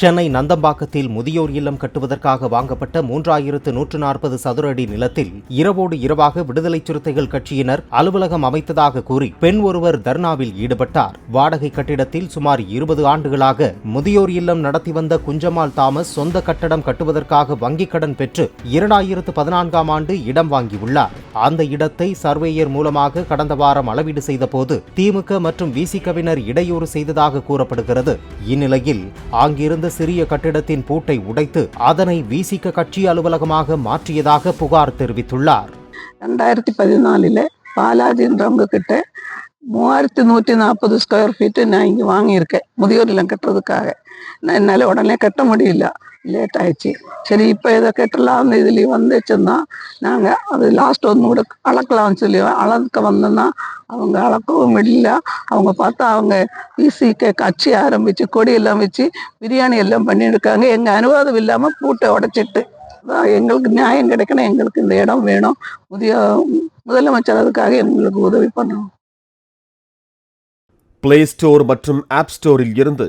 சென்னை நந்தம்பாக்கத்தில் முதியோர் இல்லம் கட்டுவதற்காக வாங்கப்பட்ட மூன்றாயிரத்து நூற்று நாற்பது சதுர அடி நிலத்தில் இரவோடு இரவாக விடுதலை சிறுத்தைகள் கட்சியினர் அலுவலகம் அமைத்ததாக கூறி பெண் ஒருவர் தர்ணாவில் ஈடுபட்டார். வாடகை கட்டிடத்தில் சுமார் இருபது ஆண்டுகளாக முதியோர் இல்லம் நடத்தி வந்த குஞ்சமால் தாமஸ் சொந்த கட்டடம் கட்டுவதற்காக வங்கிக் கடன் பெற்று இரண்டாயிரத்து பதினான்காம் ஆண்டு இடம் வாங்கியுள்ளார். அந்த இடத்தை சர்வேயர் மூலமாக கடந்த வாரம் அளவீடு செய்தபோது திமுக மற்றும் விசிகவினர் இடையூறு செய்ததாக கூறப்படுகிறது. இந்நிலையில் அங்கிருந்த சிறிய கட்டிடத்தின் பூட்டை உடைத்து அதனை விசிக கட்சி அலுவலகமாக மாற்றியதாக புகார் தெரிவித்துள்ளார். ரெண்டாயிரத்தி பதினாலில் பாலாஜின்றவங்க கிட்ட மூவாயிரத்தி நூற்றி நாற்பது ஸ்கொயர் ஃபீட்டு நான் இங்கே வாங்கியிருக்கேன். முதியோர் இல்லம் கட்டுறதுக்காக. நான் என்னால் உடனே கட்ட முடியல. லேட் ஆயிடுச்சு சரி இப்போ இதை கட்டலாம்னு இதுலேயே வந்துச்சுன்னா நாங்கள் அது லாஸ்ட் ஒன்று கூட அளக்கலாம்னு சொல்லி அளக்க வந்தோன்னா அவங்க அளக்கவும் முடியல அவங்க பார்த்தா அவங்க பிசிக்க கட்சி ஆரம்பித்து கொடியெல்லாம் வச்சு பிரியாணி எல்லாம் பண்ணியிருக்காங்க. எங்கள் அனுவாதம் இல்லாமல் பூட்டை உடைச்சிட்டு. அதான் எங்களுக்கு நியாயம் கிடைக்கணும். எங்களுக்கு இந்த இடம் வேணும். முதிய முதலமைச்சர் அதுக்காக எங்களுக்கு உதவி பண்ணணும். பிளே ஸ்டோர் மற்றும் ஆப் ஸ்டோரில் இருந்து